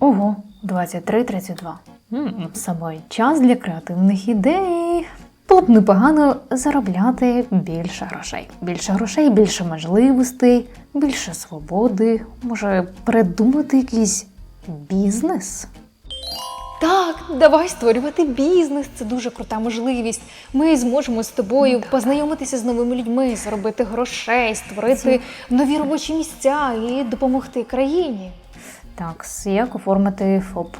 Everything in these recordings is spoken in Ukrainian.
Ого, 23.32. М, Саме час для креативних ідей. Було б непогано заробляти більше грошей. Більше грошей, більше можливостей, більше свободи. Може, придумати якийсь бізнес? Так, давай створювати бізнес. Це дуже крута можливість. Ми зможемо з тобою познайомитися з новими людьми, заробити грошей, створити нові робочі місця і допомогти країні. Так, як оформити ФОП?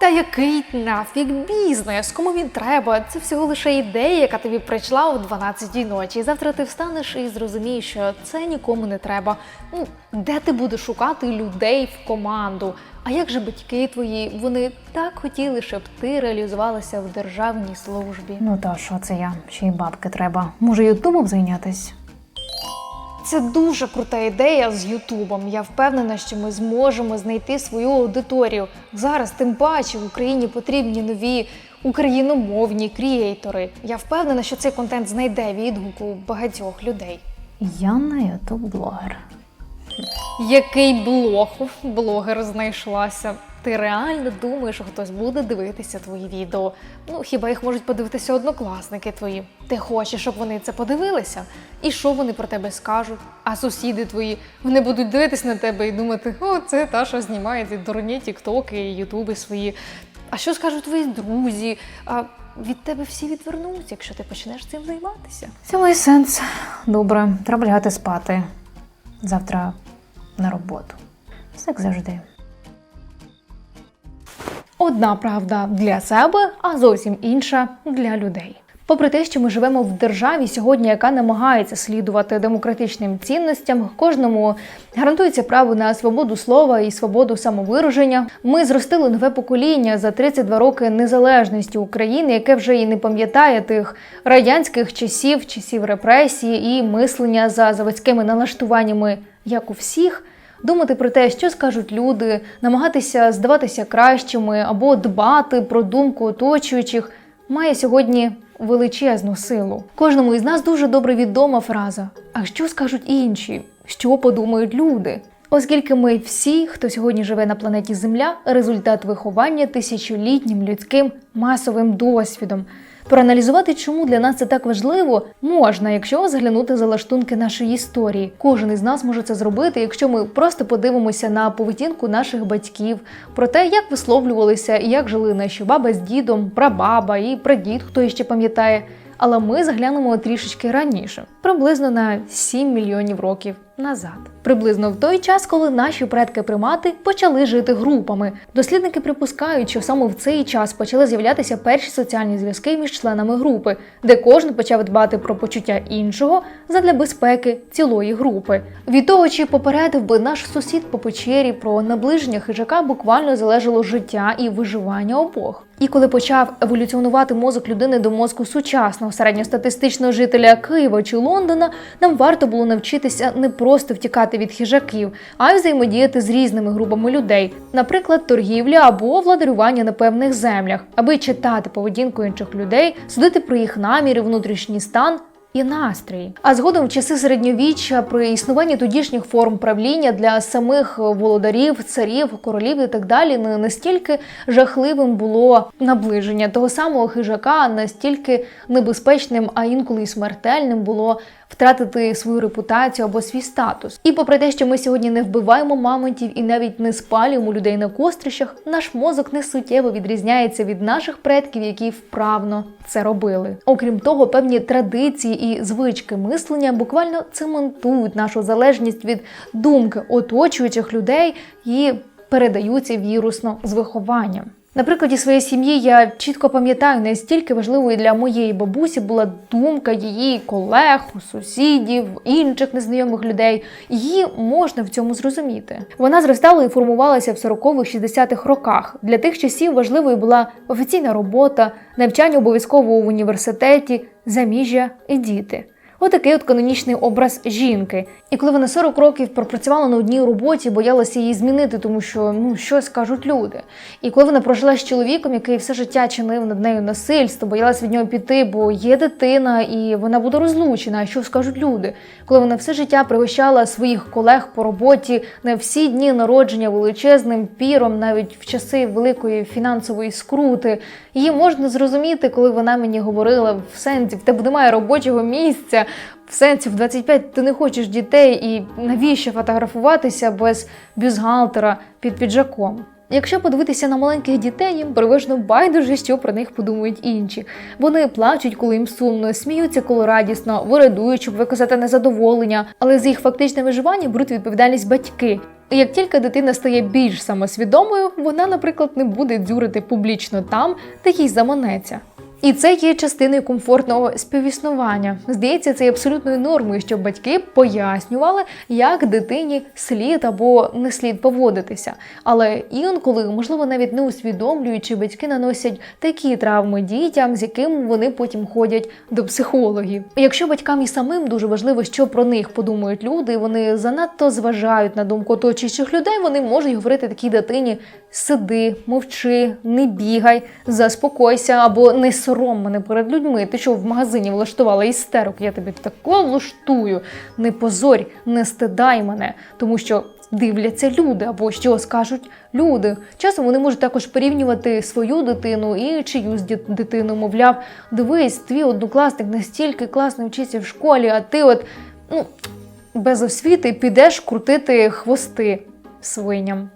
Та який нафіг бізнес? Кому він треба? Це всього лише ідея, яка тобі прийшла о 12-й ночі. І завтра ти встанеш і зрозумієш, що це нікому не треба. Ну, де ти будеш шукати людей в команду? А як же батьки твої? Вони так хотіли, щоб ти реалізувалася в державній службі. Ну та що це я? Ще й бабки треба. Може, ютубом зайнятись? Це дуже крута ідея з Ютубом. Я впевнена, що ми зможемо знайти свою аудиторію. Зараз тим паче в Україні потрібні нові україномовні крієйтори. Я впевнена, що цей контент знайде відгук у багатьох людей. Я на ютуб блогер. Який блог блогер знайшлася? Ти реально думаєш, що хтось буде дивитися твої відео? Ну хіба їх можуть подивитися однокласники твої? Ти хочеш, щоб вони це подивилися? І що вони про тебе скажуть? А сусіди твої вони будуть дивитись на тебе і думати, о, це та, що знімає ці дурні тіктоки ютуби свої. А що скажуть твої друзі? А від тебе всі відвернуться, якщо ти почнеш цим займатися. І сенс. Добре, треба лягати спати. Завтра на роботу. Все як завжди. Одна правда для себе, а зовсім інша для людей. Попри те, що ми живемо в державі сьогодні, яка намагається слідувати демократичним цінностям, кожному гарантується право на свободу слова і свободу самовираження. Ми зростили нове покоління за 32 роки незалежності України, яке вже і не пам'ятає тих радянських часів, часів репресії і мислення за заводськими налаштуваннями, як у всіх. Думати про те, що скажуть люди, намагатися здаватися кращими або дбати про думку оточуючих, має сьогодні величезну силу. Кожному із нас дуже добре відома фраза: а що скажуть інші? Що подумають люди? Оскільки ми всі, хто сьогодні живе на планеті Земля, результат виховання тисячолітнім людським масовим досвідом. Проаналізувати, чому для нас це так важливо, можна, якщо заглянути за лаштунки нашої історії. Кожен із нас може це зробити, якщо ми просто подивимося на поведінку наших батьків, про те, як висловлювалися і як жили наші баба з дідом, прабаба і прадід, хто іще пам'ятає. Але ми заглянемо трішечки раніше, приблизно на 7 мільйонів років назад. Приблизно в той час, коли наші предки-примати почали жити групами. Дослідники припускають, що саме в цей час почали з'являтися перші соціальні зв'язки між членами групи, де кожен почав дбати про почуття іншого задля безпеки цілої групи. Від того, чи попередив би наш сусід по печері про наближення хижака, буквально залежало життя і виживання обох. І коли почав еволюціонувати мозок людини до мозку сучасного середньостатистичного жителя Києва чи Лондона, нам варто було навчитися не просто втікати від хижаків, а й взаємодіяти з різними групами людей, наприклад, торгівля або владарювання на певних землях, аби читати поведінку інших людей, судити про їх наміри, внутрішній стан. І настрій. А згодом в часи середньовіччя при існуванні тодішніх форм правління для самих володарів, царів, королів і так далі не настільки жахливим було наближення того самого хижака, настільки небезпечним, а інколи й смертельним було втратити свою репутацію або свій статус. І попри те, що ми сьогодні не вбиваємо мамонтів і навіть не спалюємо людей на кострищах, наш мозок не суттєво відрізняється від наших предків, які вправно це робили. Окрім того, певні традиції і звички мислення буквально цементують нашу залежність від думки оточуючих людей і передаються вірусно з вихованням. На прикладі своєї сім'ї я чітко пам'ятаю, настільки важливою для моєї бабусі була думка її колег, сусідів, інших незнайомих людей. Її можна в цьому зрозуміти. Вона зростала і формувалася в 40-х-60-х роках. Для тих часів важливою була офіційна робота, навчання обов'язково в університеті, заміжжя і діти. Отакий от канонічний образ жінки. І коли вона 40 років пропрацювала на одній роботі, боялася її змінити, тому що ну що скажуть люди. І коли вона прожила з чоловіком, який все життя чинив над нею насильство, боялася від нього піти, бо є дитина, і вона буде розлучена. А що скажуть люди? Коли вона все життя пригощала своїх колег по роботі на всі дні народження величезним піром, навіть в часи великої фінансової скрути, її можна зрозуміти, коли вона мені говорила в сенсі, в тебе немає робочого місця. В сенсі в 25 ти не хочеш дітей, і навіщо фотографуватися без бюзгалтера під піджаком? Якщо подивитися на маленьких дітей, їм переважно байдуже, що про них подумають інші. Вони плачуть, коли їм сумно, сміються, коли радісно, вирадують, щоб виказати незадоволення, але за їх фактичне виживання беруть відповідальність батьки. І як тільки дитина стає більш самосвідомою, вона, наприклад, не буде дзюрити публічно там, де їй заманеться. І це є частиною комфортного співіснування. Здається, це є абсолютною нормою, щоб батьки пояснювали, як дитині слід або не слід поводитися. Але інколи, можливо, навіть не усвідомлюючи, батьки наносять такі травми дітям, з якими вони потім ходять до психологів. Якщо батькам і самим дуже важливо, що про них подумають люди, вони занадто зважають на думку оточуючих людей, вони можуть говорити такій дитині: сиди, мовчи, не бігай, заспокойся або не сором мене перед людьми. Ти що в магазині влаштувала істерок, я тобі тако влаштую. Не позорь, не стидай мене, тому що. Дивляться люди, або що скажуть люди. Часом вони можуть також порівнювати свою дитину і чиюсь дитину. Мовляв, дивись, твій однокласник настільки класно вчиться в школі, а ти от ну, без освіти підеш крутити хвости свиням.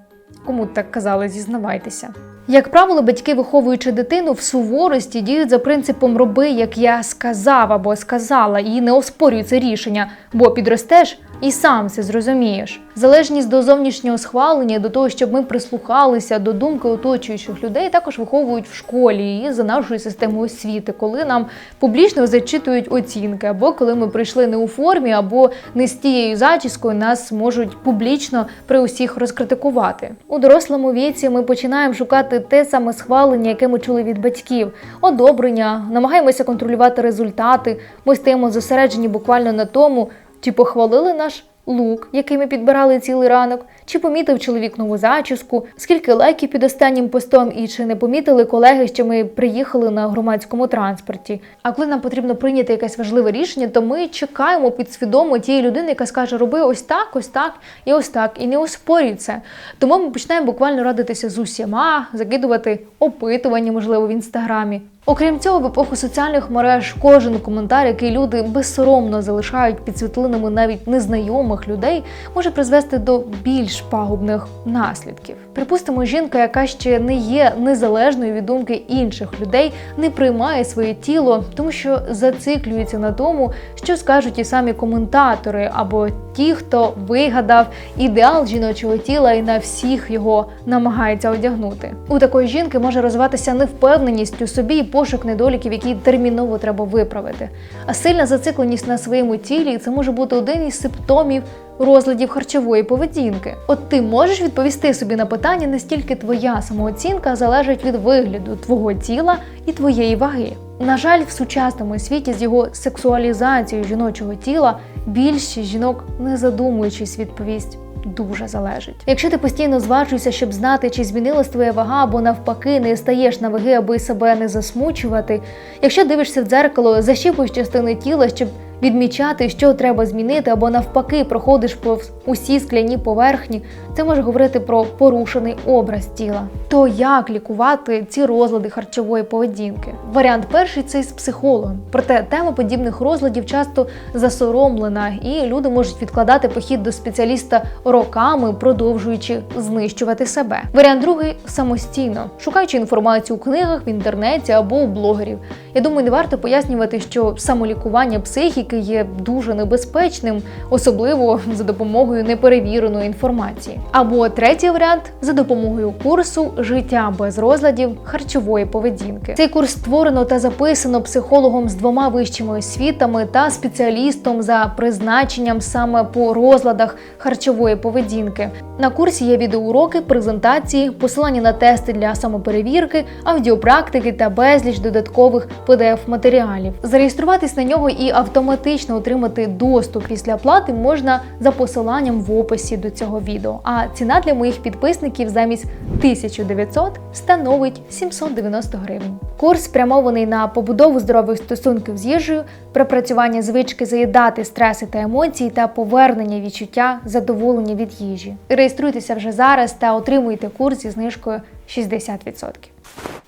Кому так казали, зізнавайтеся. Як правило, батьки, виховуючи дитину в суворості, діють за принципом роби, як я сказав або сказала, і не оспорюють це рішення, бо підростеш і сам це зрозумієш. Залежність до зовнішнього схвалення, до того, щоб ми прислухалися до думки оточуючих людей, також виховують в школі і за нашою системою освіти, коли нам публічно зачитують оцінки, або коли ми прийшли не у формі, або не з тією зачіскою, нас можуть публічно при усіх розкритикувати. У дорослому віці ми починаємо шукати те саме схвалення, яке ми чули від батьків, одобрення, намагаємося контролювати результати. Ми стаємо зосереджені буквально на тому, чи похвалили наш лук, який ми підбирали цілий ранок, чи помітив чоловік нову зачіску, скільки лайків під останнім постом, і чи не помітили колеги, що ми приїхали на громадському транспорті. А коли нам потрібно прийняти якесь важливе рішення, то ми чекаємо підсвідомо тієї людини, яка скаже, роби ось так, ось так і ось так, і не оспорюй це. Тому ми починаємо буквально радитися з усіма, закидувати опитування, можливо, в інстаграмі. Окрім цього, в епоху соціальних мереж кожен коментар, який люди безсоромно залишають під світлинами навіть незнайомих людей, може призвести до більш пагубних наслідків. Припустимо, жінка, яка ще не є незалежною від думки інших людей, не приймає своє тіло, тому що зациклюється на тому, що скажуть ті самі коментатори або ті, хто вигадав ідеал жіночого тіла і на всіх його намагається одягнути. У такої жінки може розвиватися невпевненість у собі і пошук недоліків, які терміново треба виправити. А сильна зацикленість на своєму тілі це може бути один із симптомів розладів харчової поведінки. От ти можеш відповісти собі на питання, настільки твоя самооцінка залежить від вигляду твого тіла і твоєї ваги. На жаль, в сучасному світі з його сексуалізацією жіночого тіла більшість жінок, не задумуючись, відповість. Дуже залежить. Якщо ти постійно зважуєшся, щоб знати, чи змінилась твоя вага, або навпаки, не стаєш на ваги, аби себе не засмучувати. Якщо дивишся в дзеркало, защіпуєш частини тіла, щоб відмічати, що треба змінити, або навпаки, проходиш повз усі скляні поверхні, це може говорити про порушений образ тіла. То як лікувати ці розлади харчової поведінки? Варіант перший це з психологом. Проте тема подібних розладів часто засоромлена, і люди можуть відкладати похід до спеціаліста роками, продовжуючи знищувати себе. Варіант другий самостійно, шукаючи інформацію у книгах, в інтернеті або у блогерів. Я думаю, не варто пояснювати, що самолікування психіки є дуже небезпечним, особливо за допомогою неперевіреної інформації. Або третій варіант за допомогою курсу життя без розладів харчової поведінки. Цей курс створено та записано психологом з двома вищими освітами та спеціалістом за призначенням саме по розладах харчової поведінки. На курсі є відеоуроки, презентації, посилання на тести для самоперевірки, аудіопрактики та безліч додаткових pdf матеріалів. Зареєструватись на нього і автоматично автоматично отримати доступ після оплати можна за посиланням в описі до цього відео. А ціна для моїх підписників замість 1900 становить 790 гривень. Курс спрямований на побудову здорових стосунків з їжею, пропрацювання звички заїдати стреси та емоції та повернення відчуття задоволення від їжі. Реєструйтеся вже зараз та отримуйте курс зі знижкою 60%.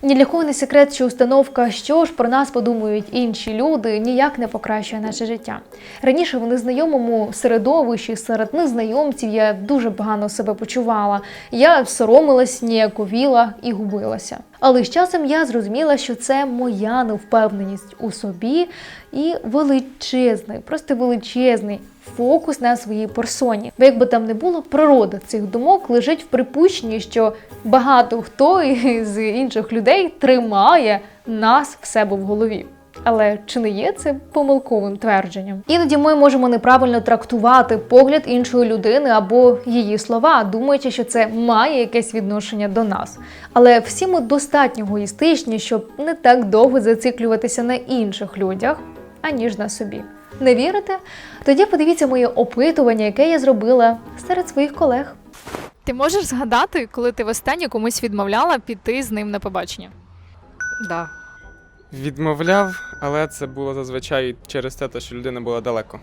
Ні для кого не секрет, що установка, що ж про нас подумають інші люди, ніяк не покращує наше життя. Раніше в незнайомому середовищі серед незнайомців я дуже погано себе почувала. Я соромилась, ніяковіла і губилася. Але з часом я зрозуміла, що це моя невпевненість у собі і величезний, просто величезний фокус на своїй персоні. Бо якби там не було, природа цих думок лежить в припущенні, що багато хто з інших людей тримає нас в себе в голові. Але чи не є це помилковим твердженням? Іноді ми можемо неправильно трактувати погляд іншої людини або її слова, думаючи, що це має якесь відношення до нас. Але всі ми достатньо егоїстичні, щоб не так довго зациклюватися на інших людях, аніж на собі. Не вірите? Тоді подивіться моє опитування, яке я зробила серед своїх колег. Ти можеш згадати, коли ти востаннє комусь відмовляла піти з ним на побачення? Да. Відмовляв, але це було зазвичай через те, що людина була далеко.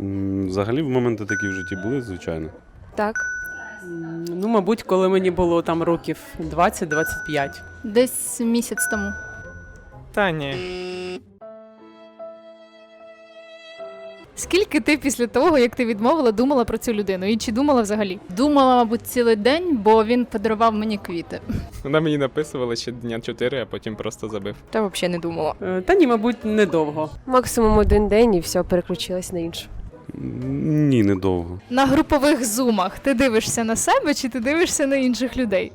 М, Взагалі, в моменти такі в житті були, звичайно. Так. М, Ну, мабуть, коли мені було там років 20-25. Десь місяць тому. Та ні. Скільки ти після того, як ти відмовила, думала про цю людину? І чи думала взагалі? Думала, мабуть, цілий день, бо він подарував мені квіти. Вона мені написувала ще дня чотири, а потім просто забив. Та взагалі не думала. Е, Та ні, мабуть, недовго. Максимум один день і все, переключилась на іншу. М, Ні, недовго. На групових зумах ти дивишся на себе чи ти дивишся на інших людей?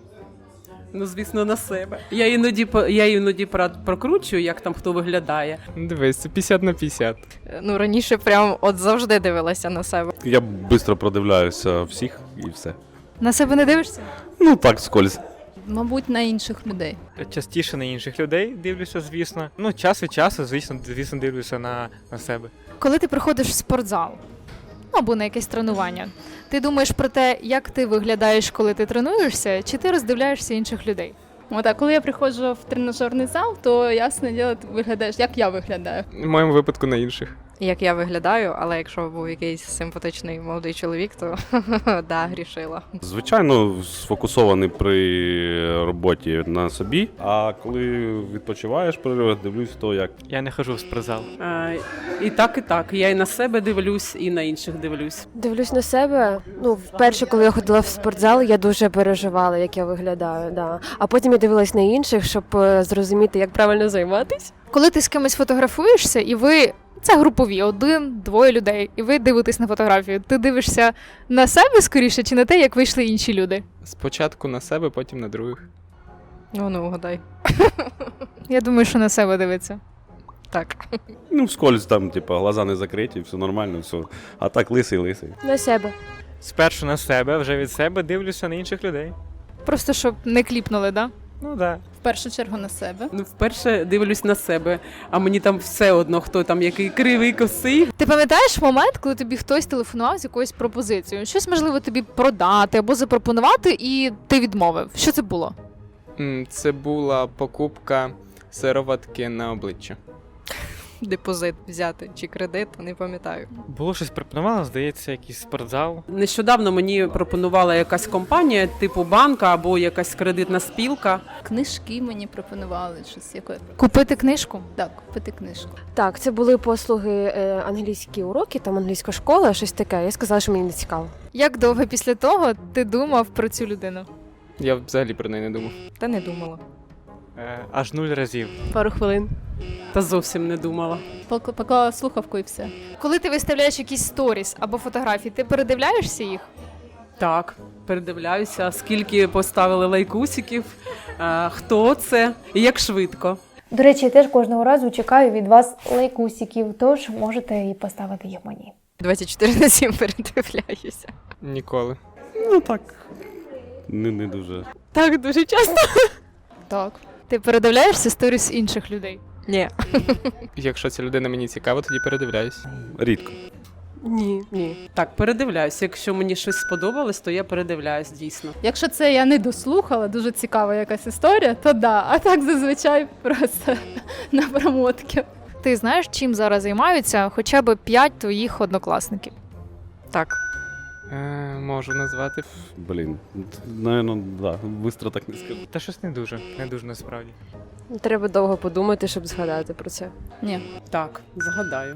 Ну, звісно, на себе. Я іноді по- я іноді про- прокручую, як там хто виглядає. Дивись, це 50 на 50. Ну, раніше прям от завжди дивилася на себе. Я швидко продивляюся всіх і все. На себе не дивишся? Ну так, скользь. Мабуть, на інших людей. Частіше на інших людей дивлюся, звісно. Ну, час від часу, звісно, звісно, дивлюся на, на себе. Коли ти приходиш в спортзал або на якесь тренування, ти думаєш про те, як ти виглядаєш, коли ти тренуєшся, чи ти роздивляєшся інших людей? Отак, коли я приходжу в тренажерний зал, то ясне діло, ти виглядаєш, як я виглядаю. В моєму випадку на інших. Як я виглядаю, але якщо був якийсь симпатичний молодий чоловік, то да, грішила. Звичайно, сфокусований при роботі на собі. А коли відпочиваєш, перерив, дивлюсь то, як Я не хожу в спортзал. Е, І так, і так. Я і на себе дивлюсь, і на інших дивлюсь. Дивлюсь на себе. Ну, вперше, коли я ходила в спортзал, я дуже переживала, як я виглядаю. Да. А потім я дивилась на інших, щоб е, зрозуміти, як правильно займатися. Коли ти з кимось фотографуєшся, і ви. Це групові, один, двоє людей, і ви дивитесь на фотографію. Ти дивишся на себе скоріше, чи на те, як вийшли інші люди? Спочатку на себе, потім на других. Ну, ну, угадай. Я думаю, що на себе дивиться. Так. ну, вскользь там, типа, глаза не закриті, все нормально, все. А так лисий, лисий. На себе. Спершу на себе, вже від себе дивлюся на інших людей. Просто щоб не кліпнули, да? Ну да. В першу чергу на себе. Ну, вперше дивлюсь на себе, а мені там все одно, хто там який кривий, косий. Ти пам'ятаєш момент, коли тобі хтось телефонував з якоюсь пропозицією? Щось можливо тобі продати або запропонувати, і ти відмовив. Що це було? М, Це була покупка сироватки на обличчя. Депозит взяти чи кредит, не пам'ятаю. Було щось пропонувало, здається, якийсь спортзал. Нещодавно мені пропонувала якась компанія, типу банка або якась кредитна спілка. Книжки мені пропонували, щось яке. Купити книжку? Так, купити книжку. Так, це були послуги е, англійські уроки, там англійська школа, щось таке. Я сказала, що мені не цікаво. Як довго після того ти думав про цю людину? Я взагалі про неї не думав. Та не думала. Е, аж нуль разів. Пару хвилин. Та зовсім не думала. Пок- Поклала слухавку і все. Коли ти виставляєш якісь сторіс або фотографії, ти передивляєшся їх? Так, передивляюся, скільки поставили лайкусиків, е, хто це і як швидко. До речі, я теж кожного разу чекаю від вас лайкусиків, тож можете і поставити їх мені. 24 на 7 передивляюся. Ніколи. Ну так. Не, не дуже. Так, дуже часто. Так. Ти передивляєшся сторіс інших людей? Ні. Якщо ця людина мені цікава, тоді передивляюсь. Рідко. Ні, ні. Так, передивляюсь. Якщо мені щось сподобалось, то я передивляюсь дійсно. Якщо це я не дослухала, дуже цікава якась історія, то да. А так зазвичай просто на промотки. Ти знаєш, чим зараз займаються хоча б п'ять твоїх однокласників? Так. Е, можу назвати. Блін, напевно, да, бистро так не скажу. Та щось не дуже, не дуже насправді. Треба довго подумати, щоб згадати про це. Ні. Так, згадаю.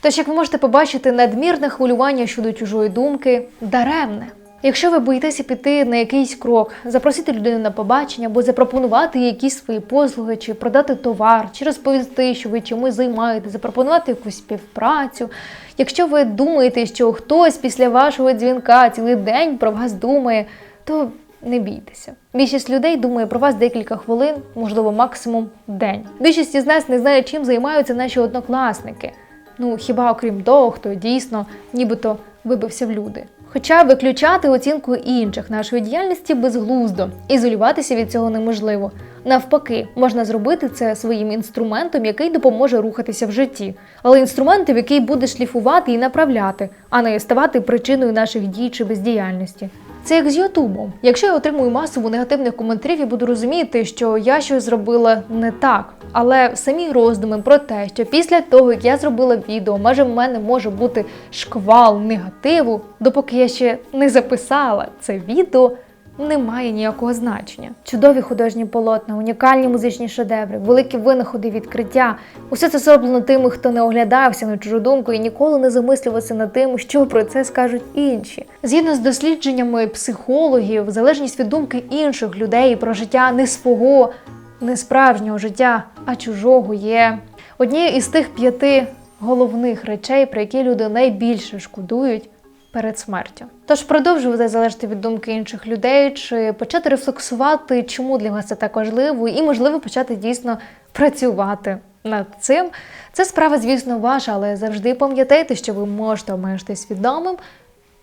Тож, як ви можете побачити, надмірне хвилювання щодо чужої думки даремне. Якщо ви боїтеся піти на якийсь крок, запросити людину на побачення або запропонувати якісь свої послуги, чи продати товар, чи розповісти, що ви чимось займаєтесь, запропонувати якусь співпрацю. Якщо ви думаєте, що хтось після вашого дзвінка цілий день про вас думає, то не бійтеся. Більшість людей думає про вас декілька хвилин, можливо, максимум день. Більшість із нас не знає, чим займаються наші однокласники. Ну, хіба окрім того, хто дійсно нібито вибився в люди. Хоча виключати оцінку інших нашої діяльності безглуздо, ізолюватися від цього неможливо. Навпаки, можна зробити це своїм інструментом, який допоможе рухатися в житті, але інструментом, який буде шліфувати і направляти, а не ставати причиною наших дій чи бездіяльності. Це як з Ютубом. Якщо я отримую масову негативних коментарів, я буду розуміти, що я щось зробила не так. Але самі роздуми про те, що після того, як я зробила відео, майже в мене може бути шквал негативу, допоки я ще не записала це відео, не має ніякого значення. Чудові художні полотна, унікальні музичні шедеври, великі винаходи, відкриття. Усе це зроблено тими, хто не оглядався на чужу думку і ніколи не замислювався над тим, що про це скажуть інші. Згідно з дослідженнями психологів, залежність від думки інших людей про життя не свого, не справжнього життя, а чужого є однією із тих п'яти головних речей, про які люди найбільше шкодують перед смертю. Тож продовжувати залежати від думки інших людей, чи почати рефлексувати, чому для вас це так важливо, і можливо почати дійсно працювати над цим. Це справа, звісно, ваша, але завжди пам'ятайте, що ви можете обмежити свідомим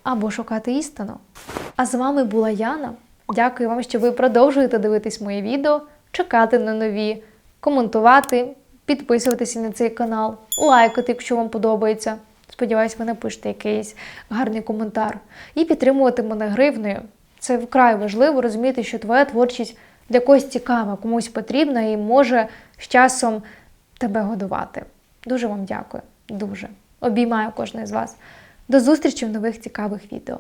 або шукати істину. А з вами була Яна. Дякую вам, що ви продовжуєте дивитись моє відео, чекати на нові, коментувати, підписуватися на цей канал, лайкати, якщо вам подобається. Сподіваюсь, ви напишете якийсь гарний коментар. І підтримувати мене гривнею. Це вкрай важливо розуміти, що твоя творчість для когось цікава, комусь потрібна і може з часом тебе годувати. Дуже вам дякую. Дуже. Обіймаю кожного з вас. До зустрічі в нових цікавих відео.